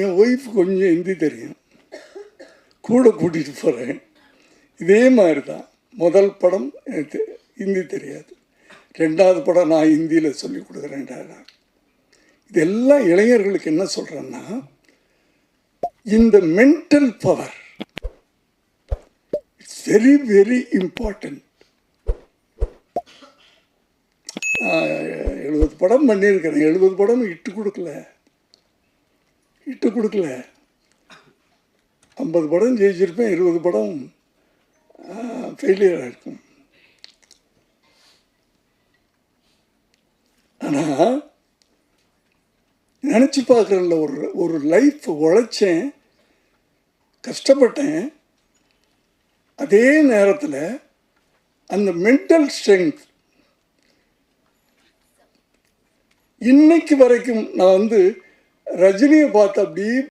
என் wife கொஞ்சம் ஹிந்தி தெரியும். கூட கூட்டிகிட்டு போகிறேன் இதே மாதிரி தான் முதல் படம் எனக்கு ஹிந்தி தெரியாது. ரெண்டாவது படம் நான் ஹிந்தியில் சொல்லி கொடுக்குறேன்டா இதெல்லாம் இளைஞர்களுக்கு என்ன சொல்கிறேன்னா இந்த mental power it's very very important எழுபது படம் பண்ணியிருக்கிறேன். எழுபது படம் இட்டு கொடுக்கல. இட்டு கொடுக்கல. ஐம்பது படம் ஜெயிச்சிருப்பேன் இருபது படம் ஃபெயிலியர் இருக்கும். ஆனால் நினச்சி பார்க்குறேன்ல ஒரு ஒரு லைஃப் உழைச்சேன் கஷ்டப்பட்டேன். அதே நேரத்தில் அந்த மென்டல் ஸ்ட்ரென்த் இன்னைக்கு வரைக்கும் நான் வந்து رجنی بتبدیب